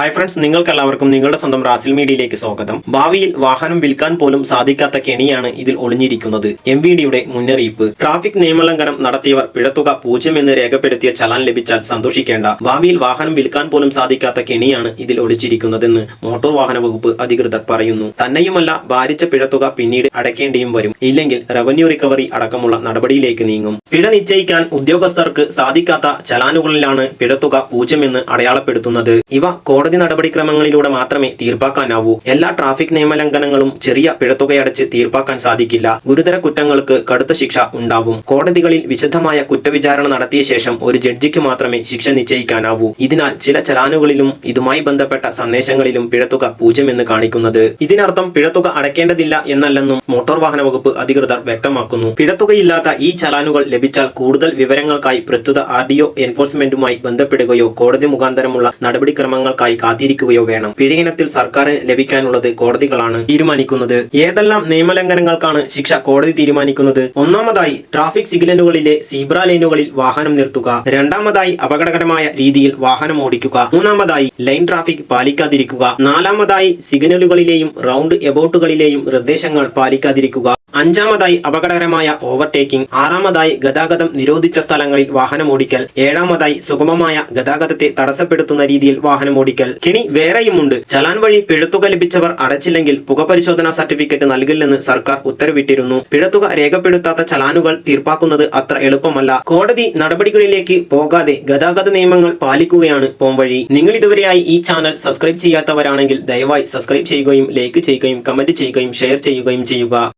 Hi friends നിങ്ങൾക്ക് എല്ലാവർക്കും നിങ്ങളുടെ സ്വന്തം റാസിൽ മീഡിയയിലേക്ക് സ്വാഗതം. ഭാവിയിൽ വാഹനം വിൽക്കാൻ പോലും സാധിക്കാത്ത കെണിയാണ് ഇതിൽ ഒളിഞ്ഞിരിക്കുന്നത്. എം വി ഡിയുടെ മുന്നറിയിപ്പ്. ട്രാഫിക് നിയമലംഘനം നടത്തിയവർ പിഴത്തുക പൂജ്യം എന്ന് രേഖപ്പെടുത്തിയ ചലാൻ ലഭിച്ചാൽ സന്തോഷിക്കേണ്ട. ഭാവിയിൽ വാഹനം വിൽക്കാൻ പോലും സാധിക്കാത്ത കെണിയാണ് ഇതിൽ ഒളിച്ചിരിക്കുന്നതെന്ന് മോട്ടോർ വാഹന വകുപ്പ് അധികൃതർ പറയുന്നു. തന്നെയുമല്ല ഭാരിച്ച പിഴത്തുക പിന്നീട് അടയ്ക്കേണ്ടിയും വരും. ഇല്ലെങ്കിൽ റവന്യൂ റിക്കവറി അടക്കമുള്ള നടപടിയിലേക്ക് നീങ്ങും. പിഴ നിശ്ചയിക്കാൻ ഉദ്യോഗസ്ഥർക്ക് സാധിക്കാത്ത ചലാനുകളിലാണ് പിഴത്തുക പൂജ്യം എന്ന് അടയാളപ്പെടുത്തുന്നത്. ഇവ കോടതി നടപടിക്രമങ്ങളിലൂടെ മാത്രമേ തീർപ്പാക്കാനാവൂ. എല്ലാ ട്രാഫിക് നിയമലംഘനങ്ങളും ചെറിയ പിഴത്തുകയടച്ച് തീർപ്പാക്കാൻ സാധിക്കില്ല. ഗുരുതര കുറ്റങ്ങൾക്ക് കടുത്ത ശിക്ഷ ഉണ്ടാവും. കോടതികളിൽ വിശദമായ കുറ്റവിചാരണ നടത്തിയ ശേഷം ഒരു ജഡ്ജിക്ക് മാത്രമേ ശിക്ഷ നിശ്ചയിക്കാനാവൂ. ഇതിനാൽ ചില ചലാനുകളിലും ഇതുമായി ബന്ധപ്പെട്ട സന്ദേശങ്ങളിലും പിഴത്തുക പൂജ്യം എന്ന് കാണിക്കുന്നത്. ഇതിനർത്ഥം പിഴത്തുക അടയ്ക്കേണ്ടതില്ല എന്നല്ലെന്നും മോട്ടോർ വാഹന വകുപ്പ് അധികൃതർ വ്യക്തമാക്കുന്നു. പിഴത്തുകയില്ലാത്ത ഈ ചലാനുകൾ ലഭിച്ചാൽ കൂടുതൽ വിവരങ്ങൾക്കായി പ്രസ്തുത ആർ ഡി ഒ എൻഫോഴ്സ്മെന്റുമായി ബന്ധപ്പെടുകയോ കോടതി മുഖാന്തരമുള്ള നടപടിക്രമങ്ങൾക്കായി കാത്തിരിക്കുകയോ വേണം. പിഴയിനത്തിൽ സർക്കാരിന് ലഭിക്കാനുള്ളത് കോടതികളാണ് തീരുമാനിക്കുന്നത്. ഏതെല്ലാം നിയമലംഘനങ്ങൾക്കാണ് ശിക്ഷ കോടതി തീരുമാനിക്കുന്നത്? ഒന്നാമതായി ട്രാഫിക് സിഗ്നലുകളിലെ സീബ്ര ലൈനുകളിൽ വാഹനം നിർത്തുക. രണ്ടാമതായി അപകടകരമായ രീതിയിൽ വാഹനം ഓടിക്കുക. മൂന്നാമതായി ലൈൻ ട്രാഫിക് പാലിക്കാതിരിക്കുക. നാലാമതായി സിഗ്നലുകളിലെയും റൗണ്ട് എബൌട്ടുകളിലെയും നിർദ്ദേശങ്ങൾ പാലിക്കാതിരിക്കുക. അഞ്ചാമതായി അപകടകരമായ ഓവർടേക്കിംഗ്. ആറാമതായി ഗതാഗതം നിരോധിച്ച സ്ഥലങ്ങളിൽ വാഹനം ഓടിക്കൽ ഏഴാമതായി സുഗമമായ ഗതാഗതത്തെ തടസ്സപ്പെടുത്തുന്ന രീതിയിൽ വാഹനം ഓടിക്കൽ കിണി വേറെയുമുണ്ട്. ചലാൻ വഴി പിഴത്തുക ലഭിച്ചവർ അടച്ചില്ലെങ്കിൽ പുകപരിശോധനാ സർട്ടിഫിക്കറ്റ് നൽകില്ലെന്ന് സർക്കാർ ഉത്തരവിട്ടിരുന്നു. പിഴത്തുക രേഖപ്പെടുത്താത്ത ചലാനുകൾ തീർപ്പാക്കുന്നത് അത്ര എളുപ്പമല്ല. കോടതി നടപടികളിലേക്ക് പോകാതെ ഗതാഗത നിയമങ്ങൾ പാലിക്കുകയാണ് പോംവഴി. നിങ്ങൾ ഇതുവരെയായി ഈ ചാനൽ സബ്സ്ക്രൈബ് ചെയ്യാത്തവരാണെങ്കിൽ ദയവായി സബ്സ്ക്രൈബ് ചെയ്യുകയും ലൈക്ക് ചെയ്യുകയും കമന്റ് ചെയ്യുകയും ഷെയർ ചെയ്യുകയും ചെയ്യുക.